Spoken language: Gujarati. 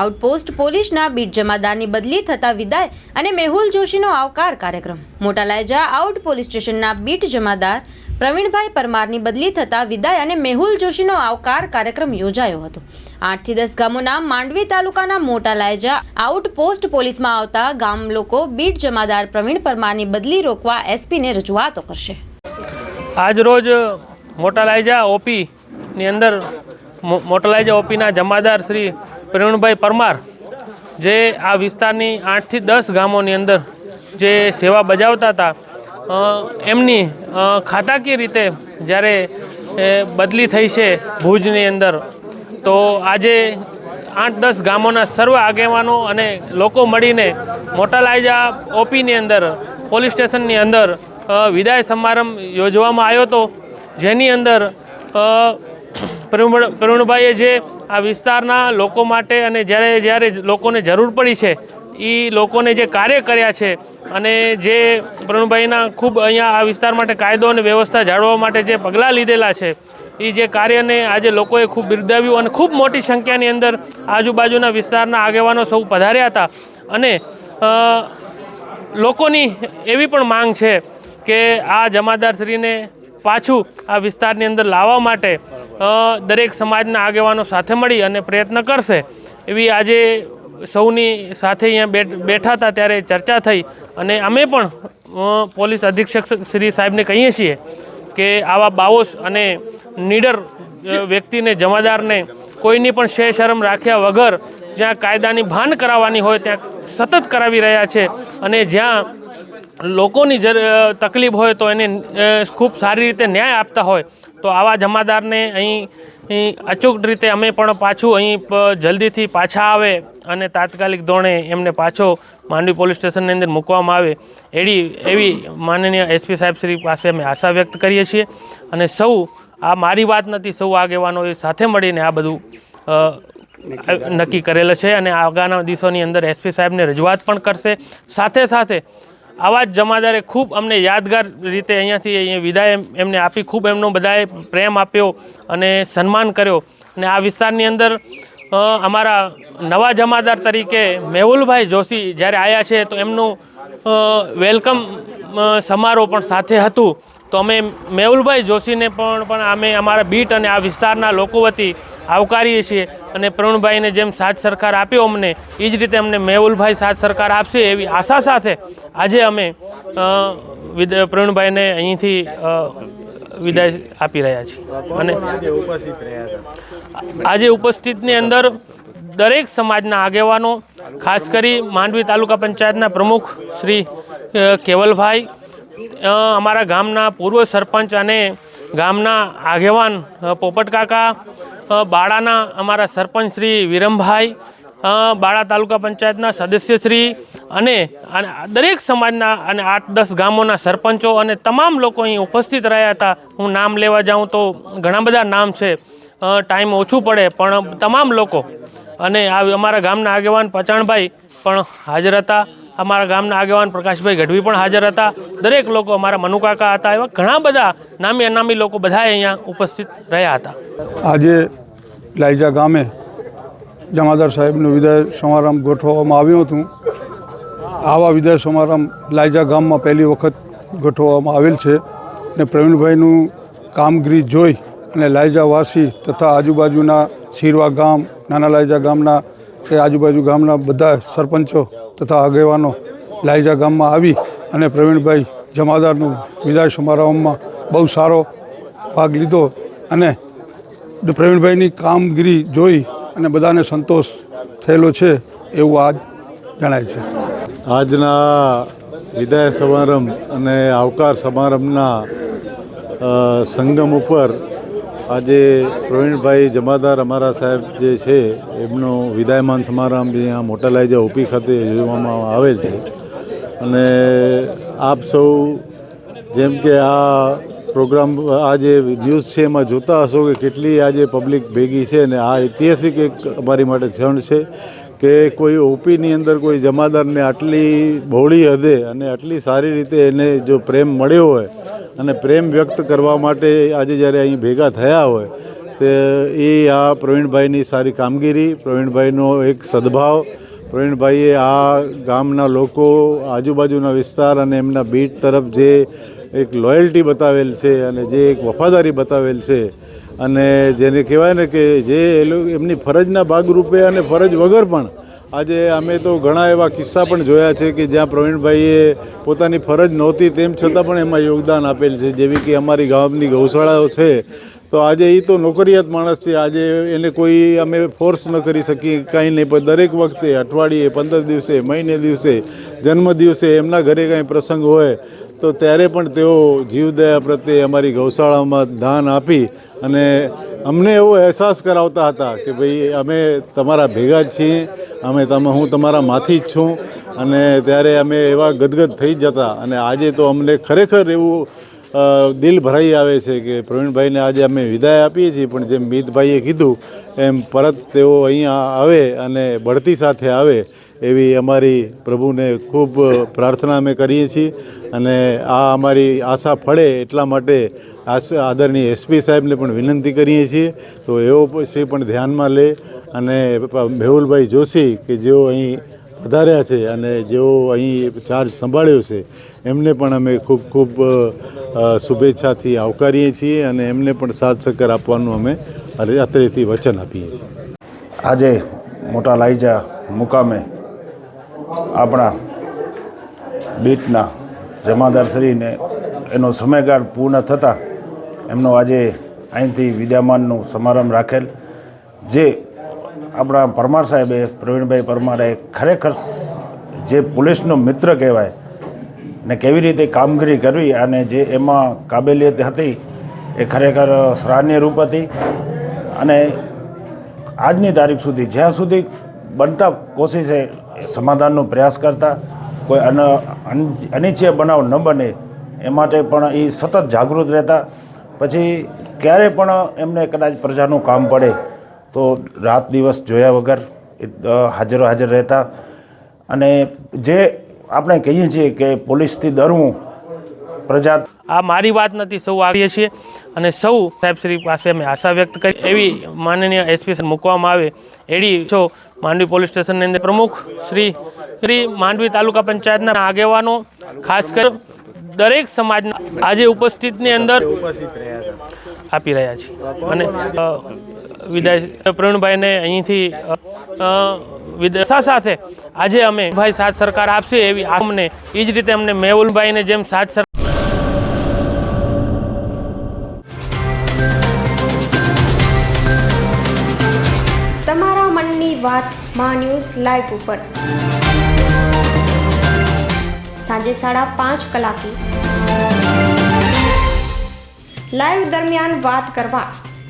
આઉટપોસ્ટ પોલીસના બીટ જમાદારની બદલી થતા વિદાય અને મેહુલ જોશીનો આવકાર કાર્યક્રમ. મોટા લાયજા આઉટ પોલીસ સ્ટેશનના બીટ જમાદાર પ્રવીણભાઈ પરમારની બદલી થતા વિદાય અને મેહુલ જોશીનો આવકાર કાર્યક્રમ યોજાયો હતો. આઠથી દસ ગામોના માંડવી તાલુકાના મોટા લાયજા આઉટપોસ્ટ પોલીસમાં આવતા ગામ લોકો બીટ જમાદાર પ્રવીણ પરમારની બદલી રોકવા એસપીને રજૂઆતો કરશે. આજરોજ મોટા લાયજા ઓપીની અંદર મો- મોટા ઓપીના જમાદાર શ્રી પ્રવીણભાઈ પરમાર, જે આ વિસ્તારની આઠથી દસ ગામોની અંદર જે સેવા બજાવતા હતા એમની ખાતાકીય રીતે જ્યારે બદલી થઈ છે ભુજની અંદર, તો આજે આઠ દસ ગામોના સર્વ આગેવાનો અને લોકો મળીને મોટાલાયજા ઓપીની અંદર, પોલીસ સ્ટેશનની અંદર વિદાય સમારંભ યોજવામાં આવ્યો હતો, જેની અંદર પ્રવીણ- પ્રવીણભાઈએ જે આ વિસ્તારના લોકો માટે અને જ્યારે જ્યારે લોકોને જરૂર પડી છે એ લોકોને જે કાર્ય કર્યા છે અને જે પ્રવીણભાઈના ખૂબ અહીંયા આ વિસ્તાર માટે કાયદો અને વ્યવસ્થા જાળવવા માટે જે પગલાં લીધેલા છે એ જે કાર્યને આજે લોકોએ ખૂબ બિરદાવ્યું અને ખૂબ મોટી સંખ્યાની અંદર આજુબાજુના વિસ્તારના આગેવાનો સૌ પધાર્યા હતા. અને લોકોની એવી પણ માંગ છે કે આ જમાદારશ્રીને પાછું આ વિસ્તારની અંદર લાવવા માટે દરેક સમાજના આગેવાનો સાથે મળી અને પ્રયત્ન કરશે. એવી આજે સૌની સાથે અહીંયા બેઠ- હતા ત્યારે ચર્ચા થઈ અને અમે પણ પોલીસ અધિક્ષક શ્રી સાહેબને કહીએ છીએ કે આવા બાઓસ અને નીડર વ્યક્તિને જમાદારને કોઈની પણ શે શરમ રાખ્યા વગર જ્યાં કાયદાની ભાન કરાવવાની હોય, ત્યાં સતત કરાવી રહ્યા છે અને જ્યાં લોકોની જર તકલીફ હોય તો એને ખૂબ સારી રીતે ન્યાય આપતા હોય તો આવા જમાદારને અહીં અચૂક રીતે અમે પણ પાછું અહીં જલ્દીથી પાછા આવે અને તાત્કાલિક ધોરણે એમને પાછો માંડવી પોલીસ સ્ટેશનની અંદર મૂકવામાં આવે એવી એવી માનનીય એસપી સાહેબ શ્રી પાસે અમે આશા વ્યક્ત કરીએ છીએ. અને સૌ આ મારી વાત નથી સૌ આગેવાનોએ સાથે મળીને આ બધું નક્કી કરેલ છે. અને આગળના દિવસોની અંદર એસપી સાહેબને રજૂઆત પણ કરશે. સાથે સાથે આવા જ જમાદારે ખૂબ અમને યાદગાર રીતે અહીંયાથી અહીંયા વિદાય એમને આપી, ખૂબ એમનો બધાએ પ્રેમ આપ્યો અને સન્માન કર્યો. અને આ વિસ્તારની અંદર અમારા નવા જમાદાર તરીકે મેહુલભાઈ જોશી જ્યારે આવ્યા છે તો એમનું વેલકમ સમારોહ પણ સાથે હતું. તો અમે મેહુલભાઈ જોશીને પણ પણ અમે અમારા બીટ અને આ વિસ્તારના લોકો વતી આવકારીએ છીએ. અને પ્રવીણભાઈને જેમ સાથ સરકાર આપ્યો અમને, એ જ રીતે અમને મેહુલભાઈ સાથ સરકાર આપશે એવી આશા સાથે આજે અમે પ્રવીણભાઈને અહીંથી વિદાય આપી રહ્યા છીએ. અને આજે ઉપસ્થિતની અંદર દરેક સમાજના આગેવાનો, ખાસ કરી માંડવી તાલુકા પંચાયતના પ્રમુખ શ્રી કેવલભાઈ અમારા ગામના પૂર્વ સરપંચ અને ગામના આગેવાન પોપટકાકા બાળાના અમારા સરપંચ શ્રી વિરમભાઈ બાળા તાલુકા પંચાયતના સદસ્યશ્રી અને દરેક સમાજના અને આઠ દસ ગામોના સરપંચો અને તમામ લોકો અહીં ઉપસ્થિત રહ્યા હતા. હું નામ લેવા જાઉં તો ઘણા બધા નામ છે. ટાઈમ ઓછું પડે, પણ તમામ લોકો અને આ અમારા ગામના આગેવાન પચાણભાઈ પણ હાજર હતા. અમારા ગામના આગેવાન પ્રકાશભાઈ ગઢવી પણ હાજર હતા. દરેક લોકો અમારા મનુકાકા હતા એવા ઘણા બધા નામી અનામી લોકો બધા અહીંયા ઉપસ્થિત રહ્યા હતા. આજે લાઈજા ગામે જમાદાર સાહેબનું વિદાય સમારંભ ગોઠવવામાં આવ્યું હતું. આવા વિદાય સમારંભ લાઈજા ગામમાં પહેલી વખત ગોઠવવામાં આવેલ છે ને પ્રવીણભાઈનું કામગીરી જોઈ અને લાઈજાવાસી તથા આજુબાજુના શીરવા ગામ, નાના લાઈજા ગામના કે આજુબાજુ ગામના બધા સરપંચો તથા આગેવાનો લાઈજા ગામમાં આવી અને પ્રવીણભાઈ જમાદારનું વિદાય સમારંભમાં બહુ સારો ભાગ લીધો અને પ્રવીણભાઈની કામગીરી જોઈ અને બધાને સંતોષ થયેલો છે એવું આજ જણાય છે. આજના વિદાય સમારંભ અને આવકાર સમારંભના સંગમ ઉપર આજે પ્રવીણભાઈ જમાદાર અમારા સાહેબ જે છે, એમનો વિદાયમાન સમારંભ અહીંયા મોટા લાઈજા ઓપી ખાતે યોજવામાં આવેલ છે. અને આપ સૌ જેમ કે આ પ્રોગ્રામ, આ જે ન્યૂઝ છે એમાં જોતા હશો કે કેટલી આજે પબ્લિક ભેગી છે અને આ ઐતિહાસિક એક અમારી માટે ક્ષણ છે કે કોઈ ઓપીની અંદર કોઈ જમાદારને આટલી બહોળી હદે અને આટલી સારી રીતે એને જો પ્રેમ મળ્યો હોય અને પ્રેમ વ્યક્ત કરવા માટે આજે જ્યારે અહીં ભેગા થયા હોય, તે એ આ પ્રવીણભાઈની સારી કામગીરી, પ્રવીણભાઈનો એક સદભાવ, પ્રવીણભાઈએ આ ગામના લોકો, આજુબાજુના વિસ્તાર અને એમના બીટ તરફ જે એક લોયલ્ટી બતાવેલ છે અને જે એક વફાદારી બતાવેલ છે. અને જેને કહેવાય ને કે જે એમની ફરજના ભાગરૂપે અને ફરજ વગર પણ આજે અમે તો ઘણા એવા કિસ્સા પણ જોયા છે કે જ્યાં પ્રવીણભાઈએ પોતાની ફરજ નહોતી તેમ છતાં પણ એમાં યોગદાન આપેલ છે. જેવી કે અમારી ગામની ગૌશાળાઓ છે. તો આજે એ તો નોકરિયાત માણસ છે. આજે એને કોઈ અમે ફોર્સ ન કરી શકીએ કાંઈ નહીં. પણ દરેક વખતે અઠવાડિયે, પંદર દિવસે, મહિને દિવસે, જન્મ દિવસે એમના ઘરે કાંઈ પ્રસંગ હોય તો ત્યારે પણ તેઓ જીવદયા પ્રત્યે અમારી ગૌશાળામાં દાન આપી અને અમને એવો અહેસાસ કરાવતા હતા કે ભાઈ, અમે તમારા ભેગા જ છીએ, અમે તમે, હું તમારા માથી જ છું અને ત્યારે અમે એવા ગદગદ થઈ જતા અને આજે તો અમને ખરેખર એવું દિલ ભરાઈ આવે છે કે પ્રવીણભાઈને આજે અમે વિદાય આપીએ છીએ, પણ જેમ મીતભાઈએ કીધું, એમ પરત તેઓ અહીંયા આવે અને બઢતી સાથે આવે એવી અમારી પ્રભુને ખૂબ પ્રાર્થના અમે કરીએ છીએ. અને આ અમારી આશા ફળે એટલા માટે આદરણીય એસપી સાહેબને પણ વિનંતી કરીએ છીએ. તો એઓ શ્રી પણ ધ્યાનમાં લે. અને મેહુલભાઈ જોશી કે જેઓ અહીં વધાર્યા છે અને જેઓ અહીં ચાર્જ સંભાળ્યો છે, એમને પણ અમે ખૂબ ખૂબ શુભેચ્છાથી આવકારીએ છીએ અને એમને પણ સાથ સહકાર આપવાનું અમે અત્રેથી વચન આપીએ છીએ. આજે મોટા લાઈજા મુકામે આપણા બીટના જમાદારશ્રીને એનો સમયગાળ પૂર્ણ થતાં એમનો આજે અહીંથી વિદ્યામાનનું સમારંભ રાખેલ, જે આપણા પરમાર સાહેબે, પ્રવીણભાઈ પરમારે ખરેખર જે પોલીસનો મિત્ર કહેવાય ને કેવી રીતે કામગીરી કરવી અને જે એમાં કાબેલિયત હતી એ ખરેખર સરાહનીય રૂપ હતી અને આજની તારીખ સુધી, જ્યાં સુધી બનતા કોશિશે સમાધાનનો પ્રયાસ કરતા, કોઈ અન અનિચ્છય બનાવ ન બને એ માટે પણ એ સતત જાગૃત રહેતા. પછી ક્યારે પણ એમને કદાચ પ્રજાનું કામ પડે તો રાત દિવસ જોયા વગર એ હાજરો હાજર રહેતા. અને જે આપણે કહીએ છીએ કે પોલીસથી ડરવું પ્રજા આ મારી વાત નથી સૌ આવીએ છીએ અને સૌ સાહેબશ્રી પાસે અમે આશા વ્યક્ત કરી. એવી માનનીય એસપી મૂકવામાં આવે એડી છો માંડવી પોલીસ સ્ટેશનની અંદર પ્રમુખ શ્રી શ્રી માંડવી તાલુકા પંચાયતના આગેવાનો ખાસ કર દરેક સમાજના આજે ઉપસ્થિતની અંદર આપી રહ્યા છીએ. અને વિદાય પ્રવીણભાઈને અહીંથી અ, સાથે આજે અમે ભાઈ સાથ સરકાર આપશે એવી અમને એ જ રીતે અમને મેહુલભાઈને જેમ સાથ સરકાર તમારા મનની વાત મા ન્યૂઝ લાઈવ ઉપર. સાંજે સાડા પાંચ કલાકે. લાઈવ દરમિયાન વાત કરવા.